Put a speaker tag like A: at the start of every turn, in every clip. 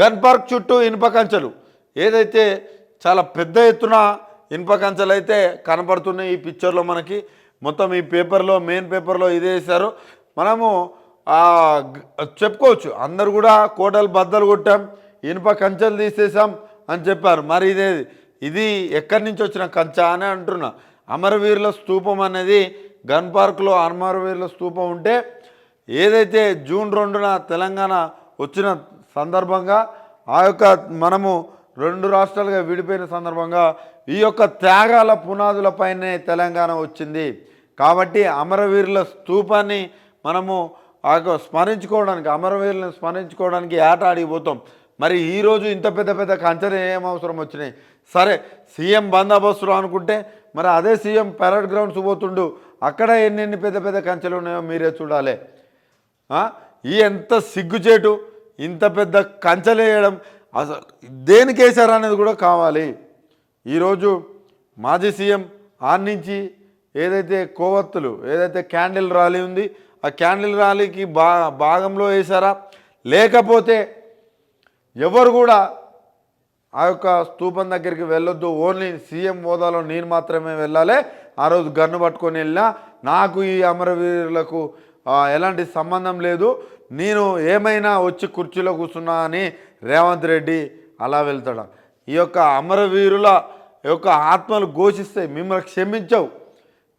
A: Gun park చుట్టూ ఇనుప కంచెలు. ఏదైతే చాలా పెద్ద ఎత్తున ఇనుప కంచెలు అయితే కనపడుతున్నాయి ఈ పిక్చర్లో మనకి మొత్తం ఈ పేపర్లో మెయిన్ పేపర్లో ఇదే వేశారు. మనము చెప్పుకోవచ్చు. అందరు కూడా కోటలు బద్దలు కొట్టాం ఇనుప కంచెలు తీసేసాం అని చెప్పారు. మరి ఇదే ఇది ఎక్కడి నుంచి వచ్చిన కంచా అని అంటున్నా. అమరవీరుల స్తూపం అనేది గన్ పార్క్లో అమరవీరుల స్తూపం ఉంటే ఏదైతే జూన్ రెండున తెలంగాణ వచ్చిన సందర్భంగా ఆ యొక్క మనము రెండు రాష్ట్రాలుగా విడిపోయిన సందర్భంగా ఈ యొక్క త్యాగాల పునాదులపైనే తెలంగాణ వచ్చింది. కాబట్టి అమరవీరుల స్తూపాన్ని మనము ఆ యొక్క స్మరించుకోవడానికి అమరవీరులను స్మరించుకోవడానికి ఏట ఆడిపోతాం. మరి ఈరోజు ఇంత పెద్ద పెద్ద కంచెలు ఏం అవసరం వచ్చినాయి? సరే సీఎం బందోబస్తులు అనుకుంటే మరి అదే సీఎం పెరడ్ గ్రౌండ్స్ పోతుండు అక్కడ ఎన్నెన్ని పెద్ద పెద్ద కంచెలు ఉన్నాయో మీరే చూడాలి. ఈ ఎంత సిగ్గుచేటు ఇంత పెద్ద కంచెలేయడం అసలు దేనికి వేశారు అనేది కూడా కావాలి. ఈరోజు మాజీ సీఎం ఆర్నించి ఏదైతే కోవత్తులు ఏదైతే క్యాండిల్ ర్యాలీ ఉంది ఆ క్యాండిల్ ర్యాలీకి బా భాగంలో వేశారా? లేకపోతే ఎవరు కూడా ఆ యొక్క స్తూపం దగ్గరికి వెళ్ళొద్దు ఓన్లీ సీఎం హోదాలో నేను మాత్రమే వెళ్ళాలి ఆ రోజు గన్ను పట్టుకొని వెళ్ళినా నాకు ఈ అమరవీరులకు ఎలాంటి సంబంధం లేదు. నేను ఏమైనా వచ్చి కుర్చీలో కూర్చున్నా అని రేవంత్ రెడ్డి అలా వెళ్తాడు. ఈ యొక్క అమరవీరుల యొక్క ఆత్మలు ఘోషిస్తే మిమ్మల్ని క్షమించవు.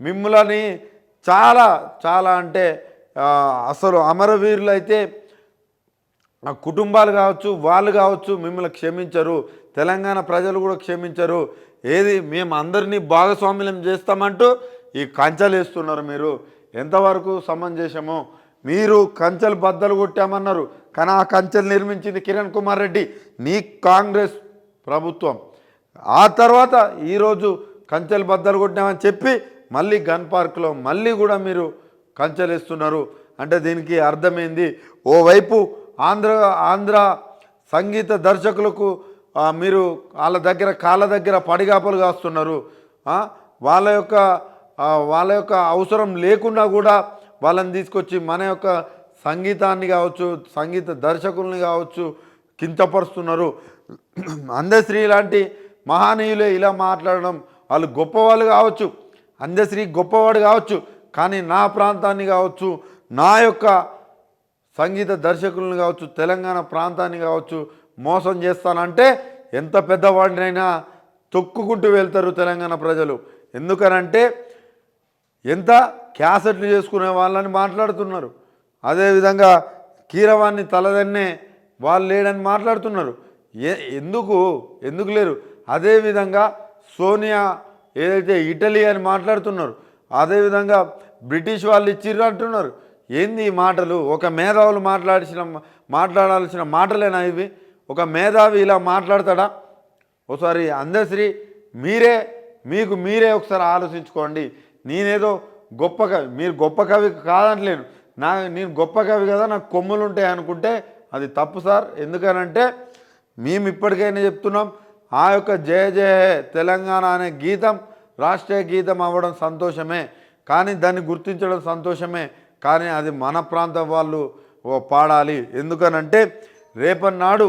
A: మిమ్మల్ని చాలా చాలా అంటే అసలు అమరవీరులు అయితే కుటుంబాలు కావచ్చు వాళ్ళు కావచ్చు మిమ్మల్ని క్షమించరు. తెలంగాణ ప్రజలు కూడా క్షమించరు. ఏది మేము అందరినీ భాగస్వామ్యం చేస్తామంటూ ఈ కంచెలు వేస్తున్నారు మీరు. ఎంతవరకు సమంజసమో మీరు కంచెలు బద్దలు కొట్టామన్నారు కానీ ఆ కంచెలు నిర్మించింది కిరణ్ కుమార్ రెడ్డి నీ కాంగ్రెస్ ప్రభుత్వం. ఆ తర్వాత ఈరోజు కంచెలు బద్దలు కొట్టామని చెప్పి మళ్ళీ గన్ పార్క్లో మళ్ళీ కూడా మీరు కంచెలేస్తున్నారు అంటే దీనికి అర్థమైంది ఓవైపు ఆంధ్ర ఆంధ్ర సంగీత దర్శకులకు మీరు వాళ్ళ దగ్గర కాళ్ళ దగ్గర పడిగాపలు కాస్తున్నారు. వాళ్ళ యొక్క వాళ్ళ యొక్క అవసరం లేకుండా కూడా వాళ్ళని తీసుకొచ్చి మన యొక్క సంగీతాన్ని కావచ్చు సంగీత దర్శకుల్ని కావచ్చు కించపరుస్తున్నారు. అందశ్రీ లాంటి మహానీయులే ఇలా మాట్లాడడం వాళ్ళు గొప్పవాళ్ళు కావచ్చు అందశ్రీ గొప్పవాడు కావచ్చు కానీ నా ప్రాంతాన్ని కావచ్చు నా యొక్క సంగీత దర్శకులను కావచ్చు తెలంగాణ ప్రాంతాన్ని కావచ్చు మోసం చేస్తానంటే ఎంత పెద్దవాడినైనా తొక్కుకుంటూ వెళ్తారు తెలంగాణ ప్రజలు. ఎందుకనంటే ఎంత క్యాసెట్లు చేసుకునే వాళ్ళని మాట్లాడుతున్నారు. అదేవిధంగా కీరవాణ్ణి తలదన్నే వాళ్ళు లేడని మాట్లాడుతున్నారు. ఏ ఎందుకు? ఎందుకు లేరు? అదేవిధంగా సోనియా ఏదైతే ఇటలీ అని మాట్లాడుతున్నారు అదేవిధంగా బ్రిటిష్ వాళ్ళు ఇచ్చిర్రు అంటున్నారు. ఏంది ఈ మాటలు? ఒక మేధావులు మాట్లాడిసిన మాట్లాడాల్సిన మాటలేనా ఇవి? ఒక మేధావి ఇలా మాట్లాడతాడా? ఒకసారి అందశ్రీ మీరే మీకు మీరే ఒకసారి ఆలోచించుకోండి. నేనేదో గొప్ప కవి మీరు గొప్ప కవి కాదంటలేను. నా నేను గొప్ప కవి కదా నాకు కొమ్ములు ఉంటాయి అనుకుంటే అది తప్పు సార్. ఎందుకనంటే మేము ఇప్పటికైనా చెప్తున్నాం ఆ యొక్క జయ జయ హే తెలంగాణ అనే గీతం రాష్ట్రీయ గీతం అవ్వడం సంతోషమే. కానీ దాన్ని గుర్తించడం సంతోషమే. కానీ అది మన ప్రాంతం వాళ్ళు పాడాలి. ఎందుకనంటే రేపన్నాడు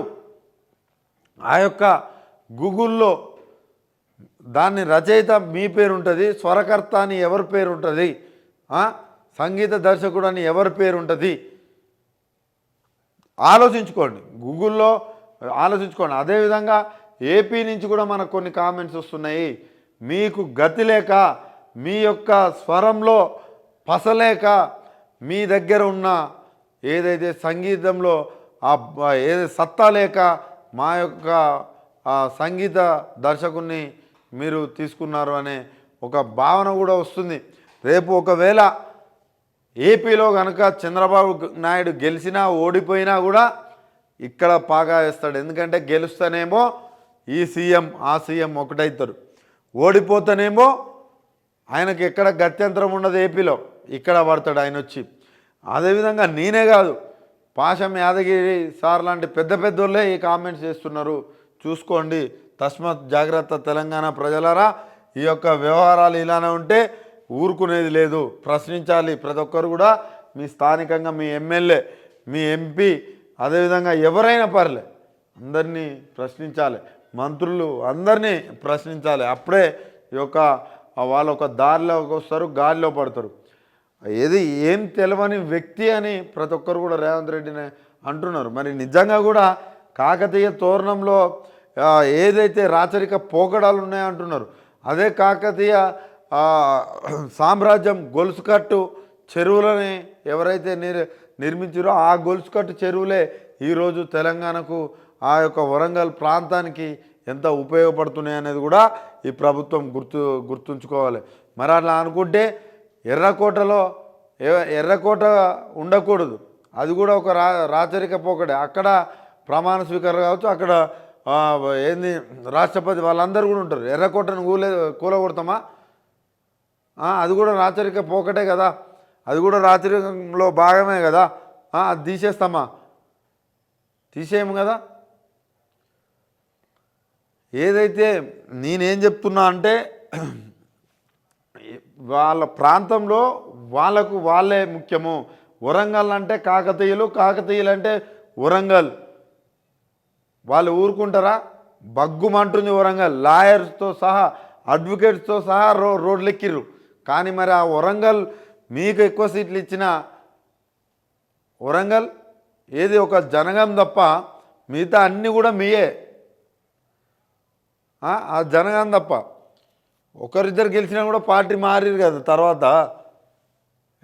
A: ఆ యొక్క గూగుల్లో దాన్ని రచయిత మీ పేరు ఉంటుంది స్వరకర్త అని ఎవరి పేరు ఉంటుంది సంగీత దర్శకుడు అని ఎవరి పేరు ఉంటుంది ఆలోచించుకోండి. గూగుల్లో ఆలోచించుకోండి. అదేవిధంగా ఏపీ నుంచి కూడా మనకు కొన్ని కామెంట్స్ వస్తున్నాయి. మీకు గతి లేక మీ యొక్క స్వరంలో పసలేక మీ దగ్గర ఉన్న ఏదైతే సంగీతంలో ఆ ఏదైతే సత్తా లేక మా యొక్క సంగీత దర్శకుని మీరు తీసుకున్నారు అనే ఒక భావన కూడా వస్తుంది. రేపు ఒకవేళ ఏపీలో కనుక చంద్రబాబు నాయుడు గెలిచినా ఓడిపోయినా కూడా ఇక్కడ పాగా వేస్తాడు. ఎందుకంటే గెలుస్తేనేమో ఈ సీఎం ఆ సీఎం ఒకటవుతారు ఓడిపోతేనేమో ఆయనకి ఎక్కడ గత్యంతరం ఉండదు ఏపీలో. ఇక్కడ పడతాడు ఆయన వచ్చి. అదేవిధంగా నేనే కాదు పాశం యాదగిరి సార్ లాంటి పెద్ద పెద్దోళ్ళే ఈ కామెంట్స్ చేస్తున్నారు. చూసుకోండి. తస్మత్ జాగ్రత్త తెలంగాణ ప్రజలారా ఈ యొక్క వ్యవహారాలు ఇలానే ఉంటే ఊరుకునేది లేదు. ప్రశ్నించాలి ప్రతి ఒక్కరు కూడా. మీ స్థానికంగా మీ ఎమ్మెల్యే మీ ఎంపీ అదేవిధంగా ఎవరైనా పర్లే అందరినీ ప్రశ్నించాలి. మంత్రులు అందరినీ ప్రశ్నించాలి. అప్పుడే ఈ యొక్క వాళ్ళ వాళ్ళు ఒక దారిలోకి వస్తారు గాలిలో పడతారు. ఏది ఏం తెలవని వ్యక్తి అని ప్రతి ఒక్కరు కూడా రేవంత్ రెడ్డిని అంటున్నారు. మరి నిజంగా కూడా కాకతీయ తోరణంలో ఏదైతే రాచరిక పోకడాలు ఉన్నాయంటున్నారు అదే కాకతీయ సామ్రాజ్యం గొలుసుకట్టు చెరువులని ఎవరైతే నిర్ నిర్మించారో ఆ గొలుసుకట్టు చెరువులే ఈరోజు తెలంగాణకు ఆ యొక్క వరంగల్ ప్రాంతానికి ఎంత ఉపయోగపడుతున్నాయి అనేది కూడా ఈ ప్రభుత్వం గుర్తు గుర్తుంచుకోవాలి. మరి అట్లా అనుకుంటే ఎర్రకోటలో ఎర్రకోట ఉండకూడదు. అది కూడా ఒక రా రాచరిక పోకడే. అక్కడ ప్రమాణ స్వీకారం కావచ్చు అక్కడ ఏంది రాష్ట్రపతి వాళ్ళందరూ కూడా ఉంటారు. ఎర్రకోటను కూలే కూలగొడతామా? అది కూడా రాచరిక పోకటే కదా. అది కూడా రాచరికంలో భాగమే కదా. అది తీసేస్తామా? తీసేయము కదా. ఏదైతే నేనేం చెప్తున్నా అంటే వాళ్ళ ప్రాంతంలో వాళ్ళకు వాళ్ళే ముఖ్యము. వరంగల్ అంటే కాకతీయులు కాకతీయులు అంటే వరంగల్. వాళ్ళు ఊరుకుంటారా? బగ్గుమంటుంది వరంగల్. లాయర్స్తో సహా అడ్వకేట్స్తో సహా రో రోడ్లు ఎక్కిర్రు కానీ మరి ఆ వరంగల్ మీకు ఎక్కువ సీట్లు ఇచ్చిన వరంగల్ ఏది ఒక జనగం తప్ప మిగతా అన్నీ కూడా మీయే. ఆ ఆ జనగం తప్ప. ఒకరిద్దరు గెలిచినా కూడా పార్టీ మారిరు కదా తర్వాత.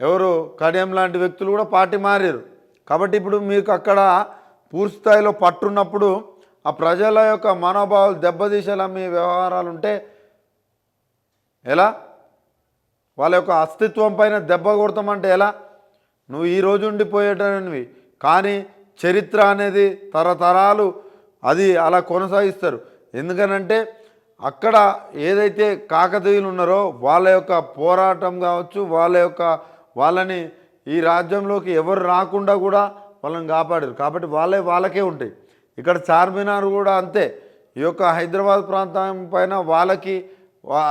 A: ఎవరు? కడియం లాంటి వ్యక్తులు కూడా పార్టీ మారారు కాబట్టి ఇప్పుడు మీకు అక్కడ పూర్తి స్థాయిలో పట్టున్నప్పుడు ఆ ప్రజల యొక్క మనోభావాలు దెబ్బతీసేలా మీ వ్యవహారాలు ఉంటే ఎలా? వాళ్ళ యొక్క అస్తిత్వం పైన దెబ్బ కొడతామంటే ఎలా? నువ్వు ఈ రోజు ఉండిపోయేటవి కానీ చరిత్ర అనేది తరతరాలు అది అలా కొనసాగిస్తారు. ఎందుకనంటే అక్కడ ఏదైతే కాకతీయులు ఉన్నారో వాళ్ళ యొక్క పోరాటం కావచ్చు వాళ్ళ యొక్క వాళ్ళని ఈ రాజ్యంలోకి ఎవరు రాకుండా కూడా వాళ్ళని కాపాడారు. కాబట్టి వాళ్ళే వాళ్ళకే ఉంటాయి. ఇక్కడ చార్మినార్ కూడా అంతే. ఈ యొక్క హైదరాబాద్ ప్రాంతం పైన వాళ్ళకి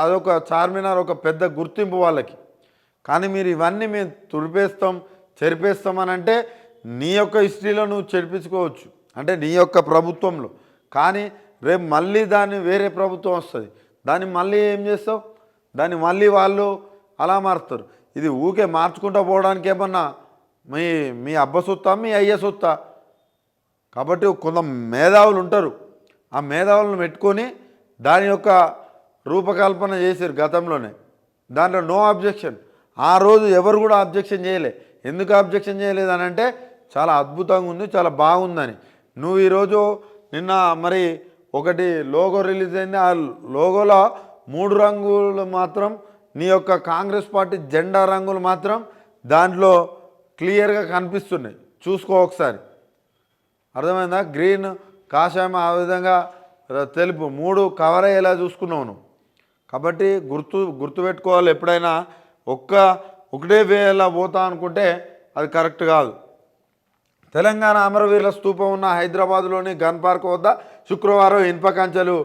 A: అదొక చార్మినార్ ఒక పెద్ద గుర్తింపు వాళ్ళకి. కానీ మీరు ఇవన్నీ మేము తుడిపేస్తాం చెరిపేస్తామని అంటే నీ యొక్క హిస్టరీలో నువ్వు చెరిపించుకోవచ్చు. అంటే నీ యొక్క ప్రభుత్వంలో. కానీ రేపు మళ్ళీ దాన్ని వేరే ప్రభుత్వం వస్తుంది. దాన్ని మళ్ళీ ఏం చేస్తావు? దాన్ని మళ్ళీ వాళ్ళు అలా మారుస్తారు. ఇది ఊకే మార్చుకుంటూ పోవడానికి ఏమన్నా మీ మీ అబ్బ సొత్తా మీ అయ్య సొత్తా? కాబట్టి కొంత మేధావులు ఉంటారు. ఆ మేధావులను పెట్టుకొని దాని యొక్క రూపకల్పన చేశారు గతంలోనే. దాంట్లో నో అబ్జెక్షన్ ఆ రోజు ఎవరు కూడా అబ్జెక్షన్ చేయలే. ఎందుకు అబ్జెక్షన్ చేయలేదు అని అంటే చాలా అద్భుతంగా ఉంది చాలా బాగుందని. నువ్వు ఈరోజు నిన్న మరి ఒకటి లోగో రిలీజ్ అయింది. ఆ లోగోలో మూడు రంగులు మాత్రం నీ యొక్క కాంగ్రెస్ పార్టీ జెండా రంగులు మాత్రం దాంట్లో క్లియర్గా కనిపిస్తున్నాయి. చూసుకో ఒకసారి. అర్థమైందా? గ్రీన్ కాషాయం ఆ విధంగా తెలుపు మూడు కవర్ అయ్యేలా చూసుకున్నావు నువ్వు? కాబట్టి గుర్తు గుర్తుపెట్టుకోవాలి ఎప్పుడైనా. ఒక్క ఒకటే వేలా పోతా అనుకుంటే అది కరెక్ట్ కాదు. తెలంగాణ అమరవీరుల స్థూపం ఉన్న హైదరాబాద్లోని గన్ పార్క్ వద్ద శుక్రవారం ఇనుప కంచెలు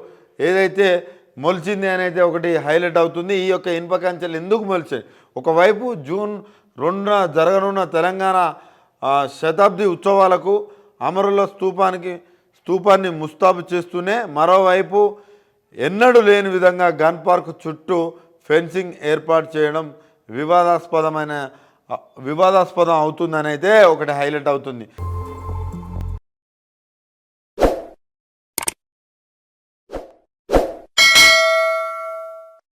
A: ఏదైతే మొలిచింది అనేది ఒకటి హైలైట్ అవుతుంది. ఈ యొక్క ఇనుప కంచెలు ఎందుకు మొలిచాయి? ఒకవైపు జూన్ రెండున జరగనున్న తెలంగాణ శతాబ్ది ఉత్సవాలకు అమరుల స్తూపానికి స్తూపాన్ని ముస్తాబు చేస్తూనే మరోవైపు ఎన్నడూ లేని విధంగా గన్ పార్క్ చుట్టూ ఫెన్సింగ్ ఏర్పాటు చేయడం వివాదాస్పదమైన వివాదాస్పదం అవుతుందని అయితే ఒకటి హైలైట్ అవుతుంది.